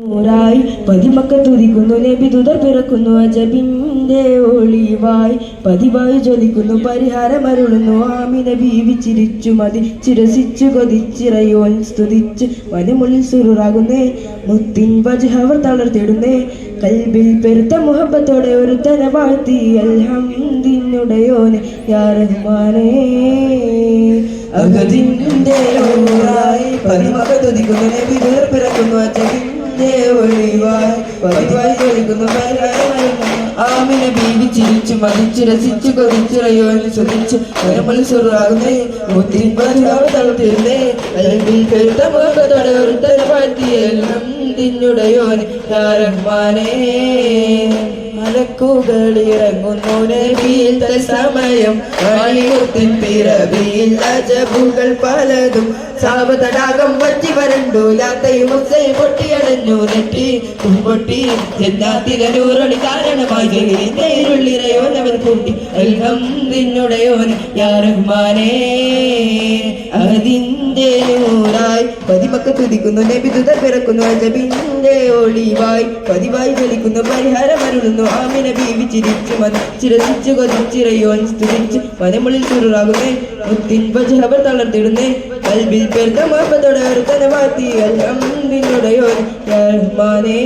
നൂറായി പതിമക്ക തുതിക്കുന്നു നബി തുതർ പിറക്കുന്നു അജബിന്റെ ഒളിവായി. പതിവായി ജ്വലിക്കുന്നു പരിഹാരമരുളുന്നു ആമിന ബീവി ചിരിച്ചു മതി ചിരസിച്ചു കൊതിച്ചിറയോൻ സ്തുതിച്ച്. വനമുള്ളിൽ സുറുറാകുന്നേ മുത്തിൻ വജഹവർ തളർത്തിടുന്നേ. കൽബിൽ പെരുത്ത മുഹബത്തോടെ ഒരു തന വാഴ്ത്തി. അൽഹംദിനുടയോനെ യാറഹ്മാനേ അഗതിന്റെ ഊരായി പതിമക തുതിക്കുന്നു നബി ദൂർ പിറക്കുന്നു അച്ഛന്റെ ഒളിവായി പതിവായി ജ്വലിക്കുന്നു. ആമിനെ ബീവി ചിരിച്ചു മതിച്ചു രസിച്ചു കൊതിച്ചിറയോ ശ്രദ്ധിച്ചു പരമൽ സുറാകുന്നേ തളർത്തിരുന്നേ കൽവിൽ പെരുത്ത മുഖത്തോടെ ഒരു തലപാറ്റിയെല്ലാം തിന്നുടയോൻ റഹ്മാനേ മലക്കുകളിറങ്ങുന്നു നബിയിൽ സമയം. വാണിമുത്തിൻ പിറവിയിൽ അജബുകൾ പലതും. സാവതടാകം വറ്റി വരണ്ടു ലാത്തയും പൊട്ടിയടഞ്ഞു. നെറ്റി പൊട്ടി ചെന്നാത്തിരൂറൊളി കാരണമായി ജയിലിരുള്ളിറയോൻ അവൻ കൂട്ടി. അൽഹംദിനുടയോൻ യാ റഹ്മാനേ. പതിമക്ക തുതിക്കുന്നു. തുതർ പിറക്കുന്നു. അജബിന്റെ ഒളിവായി പതിവായി ജലിക്കുന്നു പരിഹാരം അരുളുന്നു. ആമിന ബീവി ചിരിച്ചു മതി ചിരസിച്ചു കൊതിച്ചിറയോൻ സ്തുതിച്ച്. മനമുള്ളിൽ ചുരുളാകുന്നേ മുത്തിൻ വജഹവർ തളർത്തിടുന്നേ. കൽബിൽ പെരുത്ത മാപ്പത്തോടെ ഒരു തനവാത്തി അൽഹംദിനുടയോൻ റഹ്മാനേ.